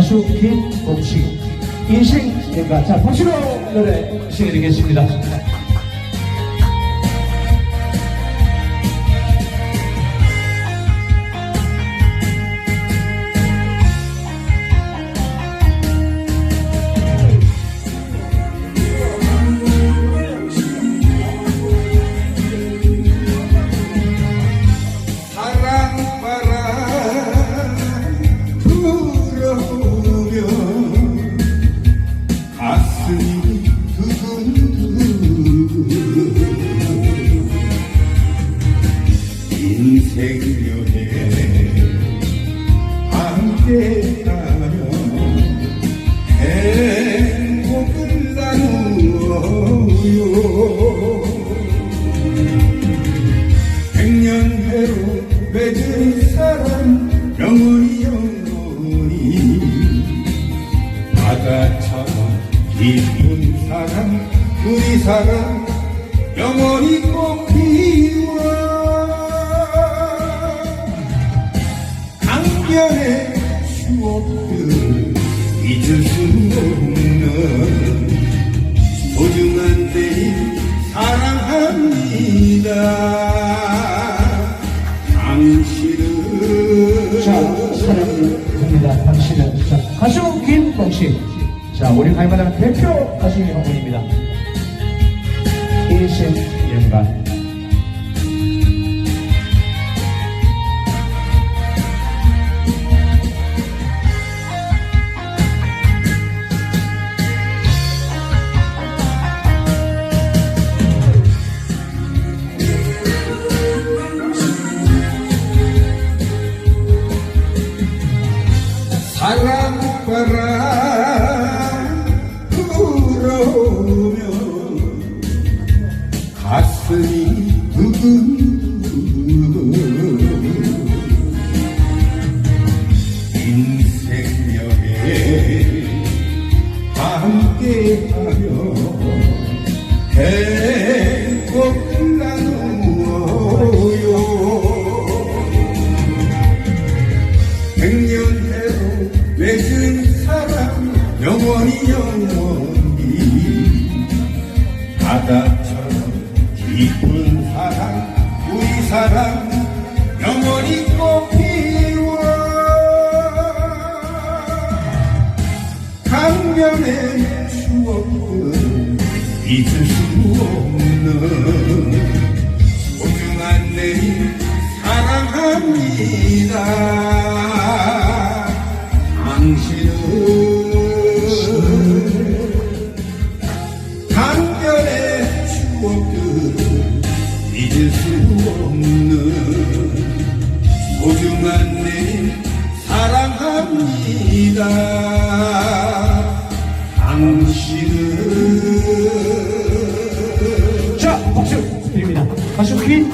가수 김봉식 인생 예가 자 박수로 노래 시작드리겠습니다. 함께하며 행복을 나누어요 백년대로 맺은 사랑 영원히 영원히 바다처럼 깊은 사랑 우리 사랑 영원히 꽃피워 잊을 수 없는 소중한 내일 사랑합니다 당신은 자 사랑합니다. 당신은 자, 가수 김봉식 자 우리 갈만한 대표 가수 한 분입니다. 인생 연가 영원히 바다처럼 깊은 사랑 우리 사랑 영원히 꽃 피워 강변의 추억들 잊을 수 없는 소중한 내일 사랑합니다. 당신은 잊을 수 없는 소중한 내일 사랑합니다. 당신은 자 박수 드립니다. 가수 김